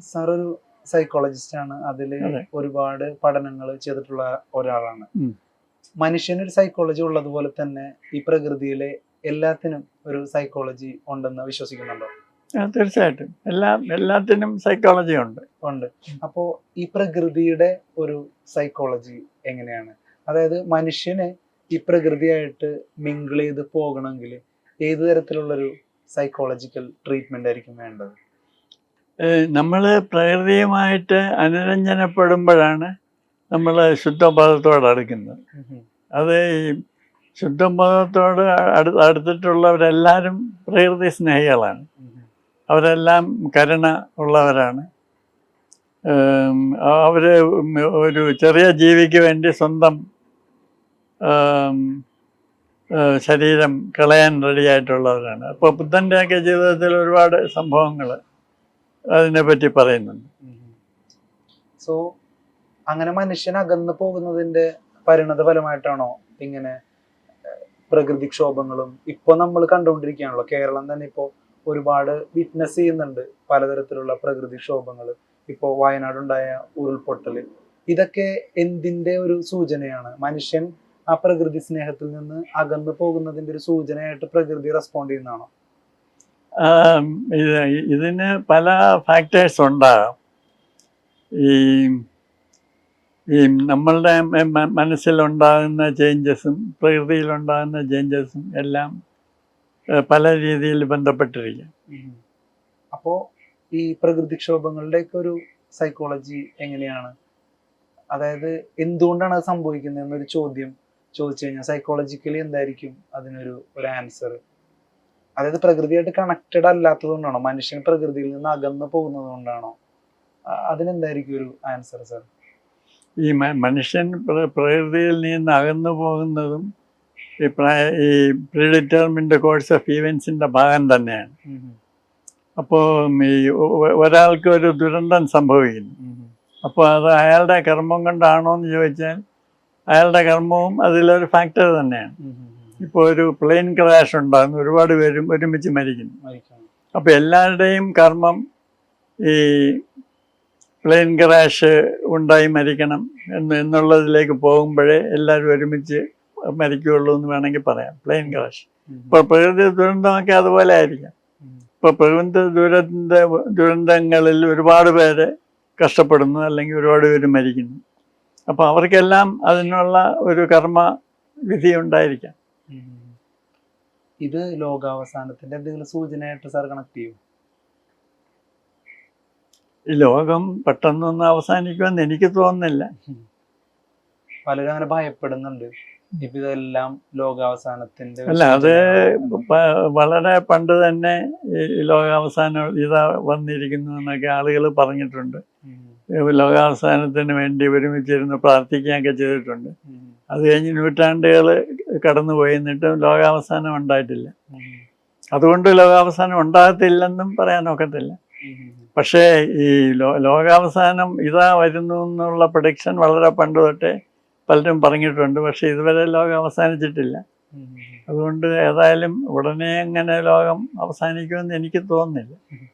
Sir ഒരു psychologist ആണ്. അതിൽ ഒരുപാട് പഠനങ്ങൾ ചെയ്തിട്ടുള്ള ഒരാളാണ്. മനുഷ്യനൊരു സൈക്കോളജി ഉള്ളതുപോലെ തന്നെ ഈ പ്രകൃതിയിലെ എല്ലാത്തിനും ഒരു സൈക്കോളജി ഉണ്ടെന്ന് വിശ്വസിക്കുന്നുണ്ടോ? തീർച്ചയായിട്ടും. എല്ലാം എല്ലാത്തിനും സൈക്കോളജി ഉണ്ട്. ഉണ്ട്. അപ്പോ ഈ പ്രകൃതിയുടെ ഒരു സൈക്കോളജി എങ്ങനെയാണ്? അതായത് മനുഷ്യനെ ഈ പ്രകൃതിയായിട്ട് മിങ്കിൾ ചെയ്ത് പോകണമെങ്കിൽ ഏത് തരത്തിലുള്ളൊരു സൈക്കോളജിക്കൽ ട്രീറ്റ്മെന്റ് ആയിരിക്കും വേണ്ടത്? നമ്മൾ പ്രകൃതിയുമായിട്ട് അനുരഞ്ജനപ്പെടുമ്പോഴാണ് നമ്മൾ ശുദ്ധബോധത്തോട് അടുക്കുന്നത്. അത് ഈ ശുദ്ധബോധത്തോട് അടു അടുത്തിട്ടുള്ളവരെല്ലാവരും പ്രകൃതി സ്നേഹികളാണ്. അവരെല്ലാം കരുണ ഉള്ളവരാണ്. അവർ ഒരു ചെറിയ ജീവിക്ക് വേണ്ടി സ്വന്തം ശരീരം കളയാൻ റെഡിയായിട്ടുള്ളവരാണ് അപ്പോൾ ബുദ്ധന്റെയൊക്കെ ജീവിതത്തിൽ ഒരുപാട് സംഭവങ്ങൾ അതിനെപ്പറ്റി പറയുന്നുണ്ട്. സോ അങ്ങനെ മനുഷ്യൻ അകന്നു പോകുന്നതിന്റെ പരിണത ഫലമായിട്ടാണോ ഇങ്ങനെ പ്രകൃതിക്ഷോഭങ്ങളും ഇപ്പൊ നമ്മൾ കണ്ടുകൊണ്ടിരിക്കുകയാണല്ലോ. കേരളം തന്നെ ഇപ്പോ ഒരുപാട് വിറ്റ്നസ് ചെയ്യുന്നുണ്ട് പലതരത്തിലുള്ള പ്രകൃതിക്ഷോഭങ്ങൾ ഇപ്പോ വയനാടുണ്ടായ ഉരുൾപൊട്ടൽ. ഇതൊക്കെ എന്തിന്റെ ഒരു സൂചനയാണ്? മനുഷ്യൻ ആ പ്രകൃതി സ്നേഹത്തിൽ നിന്ന് അകന്നു പോകുന്നതിന്റെ ഒരു സൂചനയായിട്ട് പ്രകൃതി റെസ്പോണ്ട് ചെയ്യുന്നതാണോ? ഇത് ഇതിന് പല ഫാക്ടേഴ്സ് ഉണ്ടാകാം ഈ ഈ നമ്മളുടെ മനസ്സിലുണ്ടാകുന്ന ചേഞ്ചസും പ്രകൃതിയിലുണ്ടാകുന്ന ചേഞ്ചസും എല്ലാം പല രീതിയിൽ ബന്ധപ്പെട്ടിരിക്കും. അപ്പോൾ ഈ പ്രകൃതിക്ഷോഭങ്ങളുടെയൊക്കെ ഒരു സൈക്കോളജി എങ്ങനെയാണ്? അതായത് എന്തുകൊണ്ടാണ് അത് സംഭവിക്കുന്നത് എന്നൊരു ചോദ്യം ചോദിച്ചു കഴിഞ്ഞാൽ സൈക്കോളജിക്കലി എന്തായിരിക്കും അതിനൊരു ഒരു ആൻസർ അതായത് പ്രകൃതിയായിട്ട് കണക്റ്റഡ് അല്ലാത്തത് കൊണ്ടാണോ? മനുഷ്യൻ പ്രകൃതിയിൽ നിന്ന് അകന്നു പോകുന്നത് കൊണ്ടാണോ? അതിനെന്തായിരിക്കും ഒരു ആൻസർ സർ ഈ മനുഷ്യൻ പ്രകൃതിയിൽ നിന്ന് അകന്നു പോകുന്നതും ഈ ഈ പ്രീഡിറ്റർമിന്റെ കോഴ്സ് ഓഫ് ഈവൻസിന്റെ ഭാഗം തന്നെയാണ്. അപ്പോൾ ഈ ഒരാൾക്ക് ഒരു ദുരന്തം സംഭവിക്കുന്നു. അപ്പോൾ അത് അയാളുടെ കർമ്മം കൊണ്ടാണോ എന്ന് ചോദിച്ചാൽ അയാളുടെ കർമ്മവും അതിലൊരു ഫാക്ടർ തന്നെയാണ്. ഇപ്പോൾ ഒരു പ്ലെയിൻ ക്രാഷ് ഉണ്ടാകുന്നു. ഒരുപാട് പേരും ഒരുമിച്ച് മരിക്കുന്നു. അപ്പോൾ എല്ലാവരുടെയും കർമ്മം ഈ പ്ലെയിൻ ക്രാഷ് ഉണ്ടായി മരിക്കണം എന്ന് എന്നുള്ളതിലേക്ക് പോകുമ്പോഴേ എല്ലാവരും ഒരുമിച്ച് മരിക്കുകയുള്ളൂ എന്ന് വേണമെങ്കിൽ പറയാം. പ്ലെയിൻ ക്രാഷ് ഇപ്പോൾ പ്രകൃതി ദുരന്തമൊക്കെ അതുപോലെ ആയിരിക്കാം. ഇപ്പോൾ പ്രകൃതി ദുരന്ത ദുരന്തങ്ങളിൽ ഒരുപാട് പേര് കഷ്ടപ്പെടുന്നു. അല്ലെങ്കിൽ ഒരുപാട് പേര് മരിക്കുന്നു. അപ്പോൾ അവർക്കെല്ലാം അതിനുള്ള ഒരു കർമ്മ വിധി ഉണ്ടായിരിക്കാം. ഇത് ലോകാവസാനത്തിന്റെ എന്തെങ്കിലും സൂചനയായിട്ട് സാർ കണക്ട് ചെയ്യും? ലോകം പെട്ടെന്നൊന്നും അവസാനിക്കുമെന്ന് എനിക്ക് തോന്നുന്നില്ല. പലരും അങ്ങനെ ഭയപ്പെടുന്നുണ്ട്. ഇതെല്ലാം ലോകാവസാനത്തിന്റെ അല്ല അത് വളരെ പണ്ട് തന്നെ ഈ ലോകാവസാനം ഇതാ വന്നിരിക്കുന്നു എന്നൊക്കെ ആളുകൾ പറഞ്ഞിട്ടുണ്ട്. ലോകാവസാനത്തിന് വേണ്ടി ഒരുമിച്ചിരുന്ന് പ്രാർത്ഥിക്കുകയൊക്കെ ചെയ്തിട്ടുണ്ട്. അത് കഴിഞ്ഞ് നൂറ്റാണ്ടുകൾ കടന്നുപോയി എന്നിട്ടും ലോകാവസാനം ഉണ്ടായിട്ടില്ല. അതുകൊണ്ട് ലോകാവസാനം ഉണ്ടാകത്തില്ലെന്നും പറയാൻ ഒക്കത്തില്ല. പക്ഷേ ഈ ലോ ലോകാവസാനം ഇതാ വരുന്നു എന്നുള്ള പ്രഡിക്ഷൻ വളരെ പണ്ട് തൊട്ടേ പലരും പറഞ്ഞിട്ടുണ്ട്. പക്ഷെ ഇതുവരെ ലോകം അവസാനിച്ചിട്ടില്ല അതുകൊണ്ട് ഏതായാലും ഉടനെ അങ്ങനെ ലോകം അവസാനിക്കുമെന്ന് എനിക്ക് തോന്നുന്നില്ല.